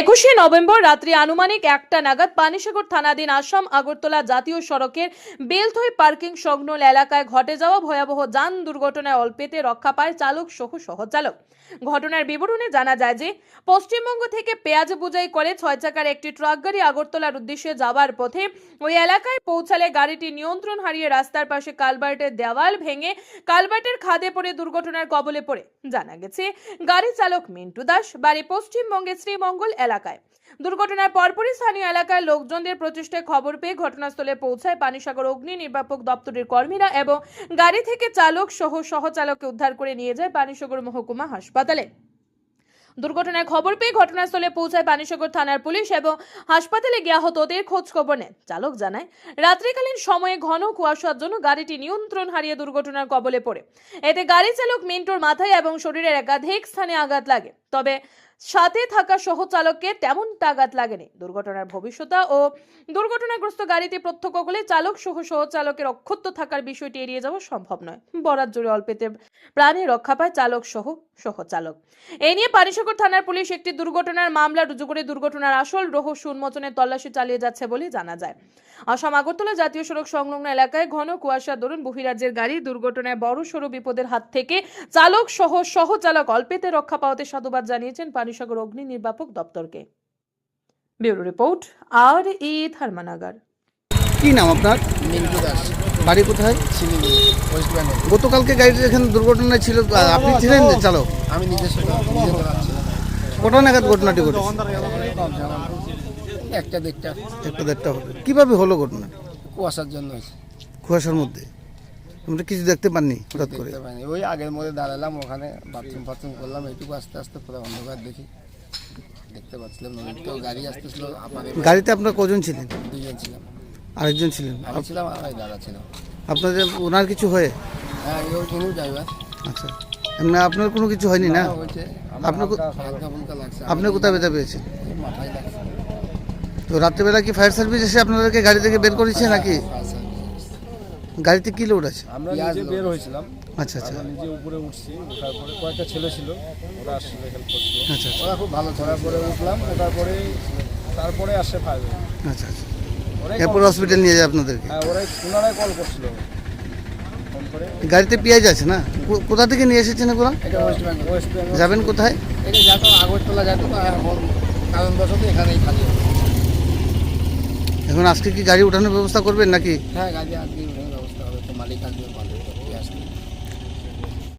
একুশে নভেম্বর রাত্রি আনুমানিক একটা নাগাদ পানিসাগর থানাধীন আসাম আগরতলা জাতীয় সড়কের বেলথই পার্কিং সংলগ্ন এলাকায় ঘটে যাওয়া ভয়াবহ যান দুর্ঘটনায় অল্পেতে রক্ষা পায় চালক সহ সহচালক। ঘটনার বিবরণে জানা যায় যে, পশ্চিমবঙ্গ থেকে পেঁয়াজ বোঝাই করে ছয় চাকার একটি ট্রাক গাড়ি আগরতলার উদ্দেশ্যে যাওয়ার পথে ওই এলাকায় পৌঁছালে গাড়িটি নিয়ন্ত্রণ হারিয়ে রাস্তার পাশে কালভার্টের দেওয়াল ভেঙে কালভার্টের খাদে পড়ে দুর্ঘটনার কবলে পড়ে। জানা গেছে, গাড়ি চালক মিন্টু দাস, বাড়ি পশ্চিমবঙ্গে শ্রীমঙ্গল এলাকায়। দুর্ঘটনার পরপরই স্থানীয় এলাকার লোকজনদের প্রচেষ্টায় খবর পেয়ে ঘটনাস্থলে পৌঁছায় পানিসাগর অগ্নি নির্বাপক দপ্তরের কর্মীরা এবং গাড়ি থেকে চালক সহ সহচালককে উদ্ধার করে নিয়ে যায় পানিসাগর মহকুমা হাসপাতালে। দুর্ঘটনার খবর পেয়ে ঘটনাস্থলে পৌঁছায় পানিসাগর থানার পুলিশ এবং হাসপাতালে গিয়ে আহতদের খোঁজ খবর নেন। চালক জানায়, রাত্রিকালীন সময়ে ঘন কুয়াশার জন্য গাড়িটি নিয়ন্ত্রণ হারিয়ে দুর্ঘটনার কবলে পড়ে। এতে গাড়ি চালক মিন্টুর মাথায় এবং শরীরের একাধিক স্থানে আঘাত লাগে। তবে সাথে থাকা সহচালককে তেমন আঘাত লাগেনি। দুর্ঘটনার ভবিষ্যতা ও দুর্ঘটনাগ্রস্ত গাড়িতে প্রত্যক্ষ করলে চালক সহ সহচালকের অক্ষত থাকার বিষয়টি এড়িয়ে যাওয়া সম্ভব নয়। বরাত জুড়ে অল্পেতে প্রাণে রক্ষা পায় চালক সহ সহচালক। এ নিয়ে পানিসাগর থানার পুলিশ একটি দুর্ঘটনার মামলা রুজু করে দুর্ঘটনার আসল রহস্য উন্মোচনের তল্লাশি চালিয়ে যাচ্ছে বলে জানা যায়। আসাম আগরতলা জাতীয় সড়ক সংলগ্ন এলাকায় ঘন কুয়াশা দরুন বহিরাজ্যের গাড়ি দুর্ঘটনায় বড় সড়ো বিপদের হাত থেকে চালক সহ সহচালক অল্পেতে রক্ষা পাওয়াতে সাধুবাদ জানিয়েছেন পানিসাগর অগ্নি নির্বাপক দপ্তরকে। ব্যুরো রিপোর্ট আর ই থার্মানাগার কি নাম আপনার? মিন্টু দাস। বাড়ি কোথায়? শিলিগুড়ি ওয়েস্ট বেঙ্গল গতকালকে গাড়িটা এখানে দুর্ঘটনা ছিল আপনি ছিলেন যে? চালক আমি নিজে কটা নাগাদ ঘটনাটি ঘটেছে। একটা দিকটা একটা দেড়টা হবে। কীভাবে হলো ঘটনা? কুয়াশার জন্য হয়েছে। কুয়াশার মধ্যে? তোমরা কিছু দেখতে পাননি হঠাৎ করে। ওই আগের মধ্যে দাঁড়ালাম ওখানে বাথরুম ফাথরুম করলাম এইটুকু আস্তে আস্তে পুরো অন্ধকার দেখি। দেখতে পাচ্ছিলাম তো গাড়ি আসতেছিল গাড়িতে আপনার কজন ছিলেন? দুজন ছিলাম। আরেকজন ছিলেন। আমি ছিলাম আর ওই দাদা ছিল। আপনাদের ওনার কিছু হয়ে? হ্যাঁ ওইখানেও ড্রাইভার আচ্ছা। এমনি আপনার কোনো কিছু হয়নি না? আপনার আপনি কোথায় ব্যথা পেয়েছেন তো রাত্রেবেলা কি ফায়ার সার্ভিস এসে আপনাদেরকে গাড়ি থেকে বের করেছে নাকি? আচ্ছা গাড়িতে কি লোড আছে? আমরা নিজে বের হয়েছিলাম। আচ্ছা আচ্ছা। আমরা নিজে উপরে উঠছি ওঠার পরে কয়েকটা ছেলে ছিল ওরা আসলে হেল্প করছিল আচ্ছা আচ্ছা। ওরা খুব ভালো পরে উঠলাম ওঠার পরে তারপরে আসে আচ্ছা আচ্ছা। ওরাই এরপর হসপিটাল নিয়ে যায় আপনাদেরকে? হ্যাঁ ওরাই ওনারাই কল করছিল। ফোন করে। গাড়িতে পেঁয়াজ আছে না? কো- কোথা থেকে নিয়ে এসেছেন এগুলো? এটা ওয়েস্ট বেঙ্গল ওয়েস্ট বেঙ্গল যাবেন কোথায়? এটা যাতো আগরতলা যাতো তো এখন কারণবশত এখানেই খালি এখন আজকে কি গাড়ি উঠানোর ব্যবস্থা করবেন নাকি? হ্যাঁ গাড়ি আজকে ওখানে